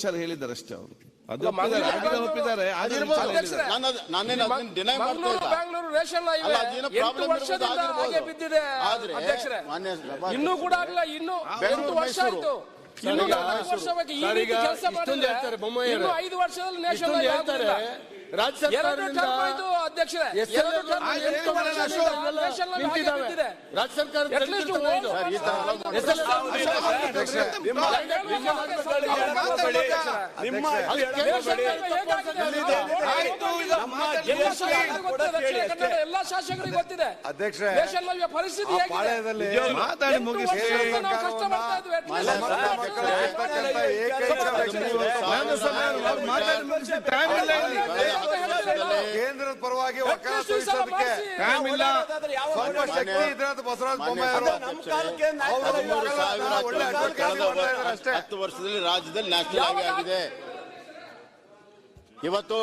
ವಿಚಾರ ಹೇಳಿದ್ದಾರೆ ಅಷ್ಟೇ ಅವರು. ಅದು ಅಲ್ಲ, ಒಪ್ಪಿದ್ದಾರೆ ಮಂಗಳೂರು ಅಭಿನವ್ ಒಪ್ಪಿದ್ದಾರೆ ಆದ್ರೆ ವಿಚಾರ ಹೇಳಿದ್ದಾರೆ. ನಾನು ಅದ್- ನಾನೇನು ಅದನ್ನ ಡಿನೈ ಮಾಡ್ತಾ ಮಂಗಳೂರು ಇಲ್ಲ. ಬ್ಯಾಂಗ್ಳೂರು ರೇಷನ್ ಅಲ್ಲ, ಹೈವೇ ಅದೇನೋ ಎಂಟು problem ಇರ್ಬೋದು, ವರ್ಷದಿಂದ ಆಗಿರ್ಬೋದು. ಬಿದ್ದಿದೆ ಆದ್ರೆ ಅಧ್ಯಕ್ಷರೇ. ಮಾನ್ಯ ಸಭಾಧ್ಯಕ್ಷರೇ, ಇನ್ನೂ ಕೂಡ ಆಗಲ್ಲ ಇನ್ನು ಬೆಂಗಳೂರು, ಎಂಟು ವರ್ಷ ಮೈಸೂರು. ಆಯ್ತು. ಇನ್ನು ಈಗ ನಾಲ್ಕು ವರ್ಷ ಬೇಕು ಈ ಸರ್, ರೀತಿ ಈಗ ಕೆಲಸ ಇಷ್ಟೊಂದು ಮಾಡಿದ್ರೆ ಹೇಳ್ತಾರೆ ಬೊಮ್ಮಾಯಿಯವರು. ಇನ್ನು ಐದು ವರ್ಷದಲ್ಲಿ ನೇಷನ್ ಇಷ್ಟೊಂದು ಹೇಳ್ತಾರೆ. ರಾಜ್ಯ ಎರಡು ಸರ್ಕಾರದಿಂದ ಟರ್ಮ್ ಆಯ್ತು ಅಧ್ಯಕ್ಷರೇ ಎಸ್ ಎರಡು ಎಲ್ ಟರ್ಮ್ ಆಯ್ತು, ಎಂಟು ಏನು ಮಾಡೋಣ, ವರ್ಷದಿಂದ ಅಶೋಕ್? ಇವೆಲ್ಲ ನೇಷನ್ ನಿಂತಿದ್ದಾವೆ. ರಾಜ್ಯ ಸರ್ಕಾರ At least ನಿಮ್ಮ ಎಲ್ಲ ಶಾಸಕರಿಗೆ ಗೊತ್ತಿದೆ, ದಕ್ಷಿಣ ಕನ್ನಡ ಎಲ್ಲ ಶಾಸಕರಿಗೆ ಗೊತ್ತಿದೆ. ಅಧ್ಯಕ್ಷರೇ, ಪರಿಸ್ಥಿತಿ ಆ ಹೇಗಿದೆ? ಪಾಳ್ಯದಲ್ಲಿ ಮಾತಾಡಿ ಎಂಟು ಮುಗಿಸಿ. ವರ್ಷದಿಂದ ನಾವು ಕಷ್ಟ ಪಡ್ತಾ ಇದ್ವಿ. At least ಸಮರ್ಥ ಮಕ್ಕಳು ಇರ್ತಕ್ಕಂಥ ಏಕೈಕ ವ್ಯಕ್ತಿ. ನಾನು ಸಭೆ ಮಾತಾಡಿ ಮುಗಿಸಿ. ಟೈಮ್ ಇಲ್ಲ ಇಲ್ಲಿ. ಕೇಂದ್ರದ ಪರವಾಗಿ ವಕಾಲತ್ತು ವಹಿಸೋದಕ್ಕೆ ಟೈಮ್ ಇಲ್ಲ ಸ್ವಲ್ಪ ಶಕ್ತಿ ಇದ್ರೆ ಬಸವರಾಜ ಬೊಮ್ಮಾಯಿ ಅಷ್ಟೇ. ಹತ್ತು ವರ್ಷದಲ್ಲಿ ರಾಜ್ಯದಲ್ಲಿ ನ್ಯಾಷನಲ್ ಹೈವೇ ಆಗಿದೆ. ಇವತ್ತು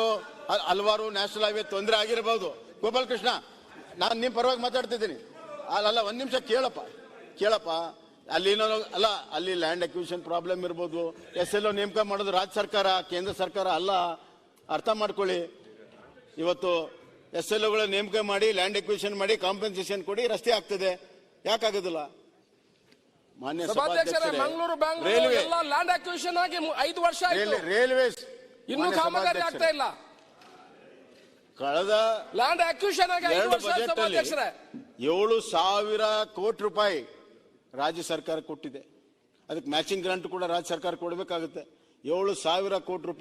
ಹಲವಾರು ನ್ಯಾಷನಲ್ ಹೈವೇ ತೊಂದರೆ ಆಗಿರಬಹುದು ಗೋಪಾಲ್ ಕೃಷ್ಣ ನಾನು ನಿಮ್ಮ ಪರವಾಗಿ ಮಾತಾಡ್ತಿದ್ದೀನಿ. ಅಲ್ಲ ಒಂದ್ ನಿಮಿಷ ಕೇಳಪ್ಪ. ಕೇಳಪ್ಪ ಅಲ್ಲಿ ಏನೋ ಅಲ್ಲ ಅಲ್ಲಿ ಲ್ಯಾಂಡ್ ಅಕ್ವಿಷನ್ ಪ್ರಾಬ್ಲಮ್ ಇರ್ಬೋದು. ಎಸ್ ಎಲ್ ನೇಮಕ ಮಾಡೋದು ರಾಜ್ಯ ಸರ್ಕಾರ ಕೇಂದ್ರ ಸರ್ಕಾರ ಅಲ್ಲ. ಅರ್ಥ ಮಾಡ್ಕೊಳ್ಳಿ. ಇವತ್ತು ಎಸ್ ಎಲ್ ಒಗಳ ನೇಮಕ ಮಾಡಿ ಲ್ಯಾಂಡ್ ಎಕ್ವಿಷನ್ ಮಾಡಿ ಕಾಂಪೆನ್ಸೇಷನ್ ಕೊಡಿ ರಸ್ತೆ ಆಗ್ತದೆ. ಯಾಕಾಗೋದಿಲ್ಲ? ಮಾನ್ಯ ಸಭಾಧ್ಯಕ್ಷರೇ ಮಂಗಳೂರು ಬ್ಯಾಂಗ್ಳೂರು ರೈಲ್ವೆ ಎಲ್ಲ ಲ್ಯಾಂಡ್ ಅಕ್ವಿಷನ್ ಆಗಿ ಮು- ಐದು ವರ್ಷ ಆಯ್ತು. ರೈಲ್ವೆ- ರೈಲ್ವೇಸ್ ಇನ್ನೂ ಮಾನ್ಯ ಕಾಮಗಾರಿ ಆಗ್ತಾ ಇಲ್ಲ. ಕಳೆದ ಲ್ಯಾಂಡ್ ಅಕ್ವಿಷನ್ ಆಗಿ ಐದು ಎರಡು ವರ್ಷ ಆಯ್ತು ಬಜೆಟ್ ಅಲ್ಲಿ ಸಭಾಧ್ಯಕ್ಷರೇ. ಏಳು ಸಾವಿರ ಕೋಟಿ ರೂಪಾಯಿ ರಾಜ್ಯ ಸರ್ಕಾರ ಕೊಟ್ಟಿದೆ. ಅದಕ್ಕೆ ಮ್ಯಾಚಿಂಗ್ ಗ್ರಾಂಟ್ ಕೂಡ ರಾಜ್ಯ ಸರ್ಕಾರ ಕೊಡಬೇಕಾಗುತ್ತೆ. ಏಳು ಸಾವಿರ ಕೋಟಿ ರೂಪಾಯಿ